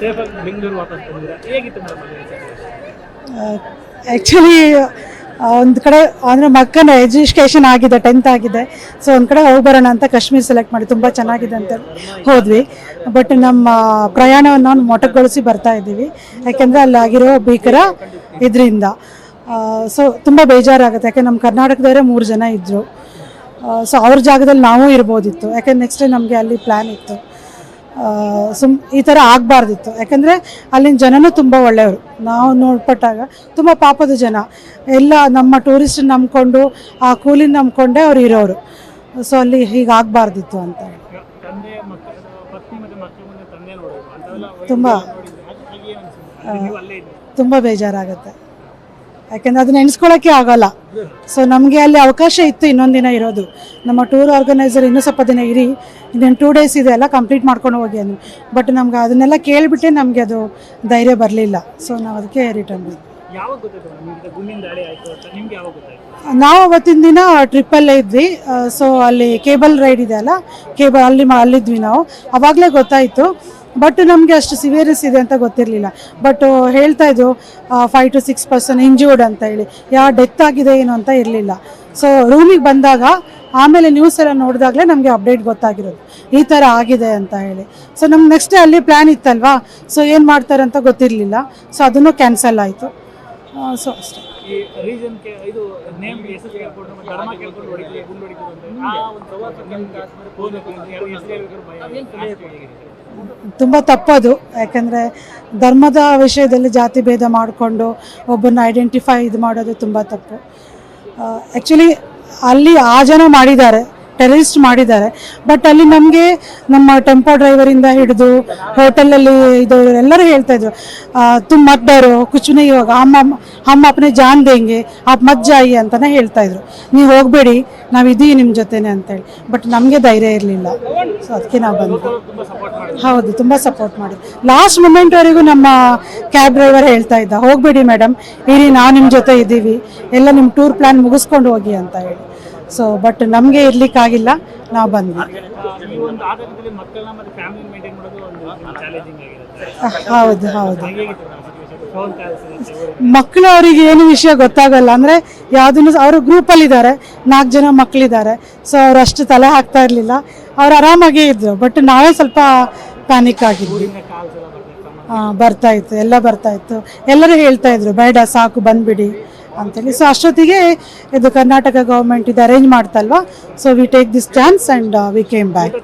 Safe ಆಗಿ ಬೆಂಗಳೂರು ವಾಪಸ್ ಬಂದಿದ್ದೀರಾ ಹೇಗಿತ್ತು ಮೇಡಮ್ ಆ್ಯಕ್ಚುಲಿ ಒಂದು ಕಡೆ, ಅಂದರೆ ಮಕ್ಕನ ಎಜುಕೇಷನ್ ಆಗಿದೆ ಟೆಂತ್ ಆಗಿದೆ. ಸೊ ಒಂದು ಕಡೆ ಹೋಗಿ ಬರೋಣ ಅಂತ ಕಾಶ್ಮೀರ್ ಸೆಲೆಕ್ಟ್ ಮಾಡಿ, ತುಂಬ ಚೆನ್ನಾಗಿದೆ ಅಂತ ಹೋದ್ವಿ. ಬಟ್ ನಮ್ಮ ಪ್ರಯಾಣವನ್ನು ನಾವು ಮೊಟಕುಗೊಳಿಸಿ ಬರ್ತಾ ಇದ್ದೀವಿ. ಯಾಕೆಂದರೆ ಅಲ್ಲಿ ಆಗಿರೋ ಭೀಕರ ಇದರಿಂದ. ಸೊ ತುಂಬ ಬೇಜಾರಾಗುತ್ತೆ. ಯಾಕೆ ನಮ್ಮ ಕರ್ನಾಟಕದವರೇ ಮೂರು ಜನ ಇದ್ದರು ಸೊ ಅವ್ರ ಜಾಗದಲ್ಲಿ ನಾವು ಇರ್ಬೋದಿತ್ತು. ಯಾಕೆಂದ್ರೆ ನೆಕ್ಸ್ಟ್ ನಮಗೆ ಅಲ್ಲಿ ಪ್ಲ್ಯಾನ್ ಇತ್ತು. ಸುಮ್ ಈ ಥರ ಆಗಬಾರ್ದಿತ್ತು. ಯಾಕಂದರೆ ಅಲ್ಲಿನ ಜನನೂ ತುಂಬ ಒಳ್ಳೆಯವರು. ನಾವು ನೋಡ್ಪಟ್ಟಾಗ ತುಂಬ ಪಾಪದ ಜನ. ಎಲ್ಲ ನಮ್ಮ ಟೂರಿಸ್ಟ್ ನಂಬಿಕೊಂಡು, ಆ ಕೂಲಿನ ನಂಬಿಕೊಂಡೇ ಅವ್ರು ಇರೋರು. ಸೊ ಅಲ್ಲಿ ಹೀಗೆ ಆಗಬಾರ್ದಿತ್ತು ಅಂತ. ತುಂಬ ತುಂಬ ಬೇಜಾರಾಗುತ್ತೆ. ಯಾಕೆಂದರೆ ಅದನ್ನ ಎಣಿಸ್ಕೊಳ್ಳೋಕ್ಕೆ ಆಗಲ್ಲ. ಸೊ ನಮಗೆ ಅಲ್ಲಿ ಅವಕಾಶ ಇತ್ತು ಇನ್ನೊಂದು ದಿನ ಇರೋದು. ನಮ್ಮ ಟೂರ್ ಆರ್ಗನೈಸರ್ ಇನ್ನೂ ಸ್ವಲ್ಪ ದಿನ ಇರಿ. ಇನ್ನೇನು ಟೂ ಡೇಸ್ ಇದೆ ಎಲ್ಲ ಕಂಪ್ಲೀಟ್ ಮಾಡ್ಕೊಂಡು ಹೋಗಿ ಅಂದ್ವಿ ಬಟ್ ನಮ್ಗೆ ಅದನ್ನೆಲ್ಲ ಕೇಳಿಬಿಟ್ಟೆ ನಮಗೆ ಅದು ಧೈರ್ಯ ಬರಲಿಲ್ಲ. ಸೊ ನಾವು ಅದಕ್ಕೆ ರಿಟರ್ನ್ ಬಂದ್ವಿ. ನಾವು ಅವತ್ತಿನ ದಿನ ಟ್ರಿಪ್ಪಲ್ಲೇ ಇದ್ವಿ. ಸೊ ಅಲ್ಲಿ ಕೇಬಲ್ ರೈಡ್ ಇದೆ ಅಲ್ಲ? ಕೇಬಲ್ ಅಲ್ಲಿ ಅಲ್ಲಿದ್ವಿ ನಾವು. ಅವಾಗಲೇ ಗೊತ್ತಾಯಿತು. ಬಟ್ ನಮಗೆ ಅಷ್ಟು ಸಿವಿಯರ್ಸ್ ಇದೆ ಅಂತ ಗೊತ್ತಿರಲಿಲ್ಲ. ಬಟ್ ಹೇಳ್ತಾ ಇದ್ರು five to six person injured ಅಂತ ಹೇಳಿ. ಯಾವ ಡೆತ್ ಆಗಿದೆ ಏನು ಅಂತ ಇರಲಿಲ್ಲ. ಸೊ ರೂಮಿಗೆ ಬಂದಾಗ, ಆಮೇಲೆ ನ್ಯೂಸ್ ಎಲ್ಲ ನೋಡಿದಾಗಲೇ ನಮಗೆ ಅಪ್ಡೇಟ್ ಗೊತ್ತಾಗಿರೋದು. ಈ ಥರ ಆಗಿದೆ ಅಂತ ಹೇಳಿ. ಸೊ ನಮ್ಗೆ ನೆಕ್ಸ್ಟ್ ಅಲ್ಲಿ ಪ್ಲ್ಯಾನ್ ಇತ್ತಲ್ವಾ? ಸೊ ಏನು ಮಾಡ್ತಾರೆ ಅಂತ ಗೊತ್ತಿರಲಿಲ್ಲ. ಸೊ ಅದನ್ನು ಕ್ಯಾನ್ಸಲ್ ಆಯಿತು. ಸೊ ಅಷ್ಟೇ. ಈ ರೀಸನ್ ಇದು ನೇಮ್ ಹೆಸರು ಕೇಳ್ಕೊಂಡು ಧರ್ಮ ಕೇಳ್ಕೊಂಡು ಹೊಡಿತೀವಿ ಗುಂಡು ಹೊಡಿತೀವಿ ಅಂತ. ಆ ಒಂದು ಭಯ. ತುಂಬ ತಪ್ಪದು. ಯಾಕಂದರೆ ಧರ್ಮದ ವಿಷಯದಲ್ಲಿ ಜಾತಿ ಭೇದ ಮಾಡಿಕೊಂಡು ಒಬ್ಬನ ಐಡೆಂಟಿಫೈ ಇದು ಮಾಡೋದು ತುಂಬ ತಪ್ಪು. ಆ್ಯಕ್ಚುಲಿ ಅಲ್ಲಿ ಆ ಜನ ಮಾಡಿದ್ದಾರೆ. ಟೆರರಿಸ್ಟ್ ಮಾಡಿದ್ದಾರೆ. ಬಟ್ ಅಲ್ಲಿ ನಮಗೆ ನಮ್ಮ ಟೆಂಪೋ ಡ್ರೈವರಿಂದ ಹಿಡಿದು ಹೋಟೆಲಲ್ಲಿ ಇದು ಎಲ್ಲರೂ ಹೇಳ್ತಾ ಇದ್ರು ತುಂಬ ತುಮ್ ಕುಚುನೆ ಇವಾಗ ಅಮ್ಮ ಅಮ್ಮ ಅಪ್ನೆ ಜಾನ್ ದೇಂಗೆ, ಆಪ್ ಮತ್ ಜಾಯಿ ಅಂತಲೇ ಹೇಳ್ತಾ ಇದ್ರು. ನೀವು ಹೋಗಬೇಡಿ, ನಾವು ಇದೀವಿ ನಿಮ್ಮ ಜೊತೆನೆ ಅಂತೇಳಿ. ಬಟ್ ನಮಗೆ ಧೈರ್ಯ ಇರಲಿಲ್ಲ. ಸೊ ಅದಕ್ಕೆ ನಾವು ಬಂದ್ವಿ. ಹೌದು, ತುಂಬ ಸಪೋರ್ಟ್ ಮಾಡಿ ಲಾಸ್ಟ್ ಮೂಮೆಂಟ್ವರೆಗೂ ನಮ್ಮ ಕ್ಯಾಬ್ ಡ್ರೈವರ್ ಹೇಳ್ತಾ ಇದ್ದ, ಹೋಗಬೇಡಿ ಮೇಡಮ್ ಇರಿ, ನಾವು ನಿಮ್ಮ ಜೊತೆ ಇದ್ದೀವಿ ಎಲ್ಲ ನಿಮ್ಮ ಟೂರ್ ಪ್ಲ್ಯಾನ್ ಮುಗಿಸ್ಕೊಂಡು ಹೋಗಿ ಅಂತ ಹೇಳಿ. ಸೊ ಬಟ್ ನಮಗೆ ಇರ್ಲಿಕ್ಕಾಗಿಲ್ಲ ನಾವು ಬಂದ್ವಿ. ಹೌದು ಹೌದು. ಮಕ್ಕಳು ಅವ್ರಿಗೆ ಏನು ವಿಷಯ ಗೊತ್ತಾಗಲ್ಲ ಅಂದರೆ ಯಾವುದನ್ನು ಅವರು ಗ್ರೂಪಲ್ಲಿ ಇದ್ದಾರೆ ನಾಲ್ಕು ಜನ ಮಕ್ಕಳಿದ್ದಾರೆ ಸೊ ಅವ್ರು ಅಷ್ಟು ತಲೆ ಹಾಕ್ತಾ ಇರಲಿಲ್ಲ. ಅವ್ರು ಆರಾಮಾಗೇ ಇದ್ರು ಬಟ್ ನಾವೇ ಸ್ವಲ್ಪ ಪ್ಯಾನಿಕ್ ಆಗಿದ್ವಿ. ಬರ್ತಾ ಇತ್ತು ಎಲ್ಲ ಬರ್ತಾ ಇತ್ತು. ಎಲ್ಲರೂ ಹೇಳ್ತಾ ಇದ್ರು ಬೇಡ ಸಾಕು ಬಂದ್ಬಿಡಿ. ಅಂತೇಳಿ. ಸೊ ಅಷ್ಟೊತ್ತಿಗೆ ಇದು ಕರ್ನಾಟಕ ಗೌರ್ಮೆಂಟ್ ಇದು arrange ಮಾಡ್ತಲ್ವಾ? So we take this chance and we came back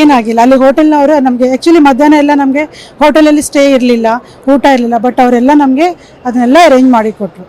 ಏನಾಗಿಲ್ಲ. ಅಲ್ಲಿ ಹೋಟೆಲ್ನವರು ನಮಗೆ ಆ್ಯಕ್ಚುಲಿ ಮಧ್ಯಾಹ್ನ ಎಲ್ಲ ನಮಗೆ ಹೋಟೆಲಲ್ಲಿ ಸ್ಟೇ ಇರಲಿಲ್ಲ, ಊಟ ಇರಲಿಲ್ಲ ಬಟ್ ಅವರೆಲ್ಲ ನಮಗೆ ಅದನ್ನೆಲ್ಲ ಅರೇಂಜ್ ಮಾಡಿ ಕೊಟ್ಟರು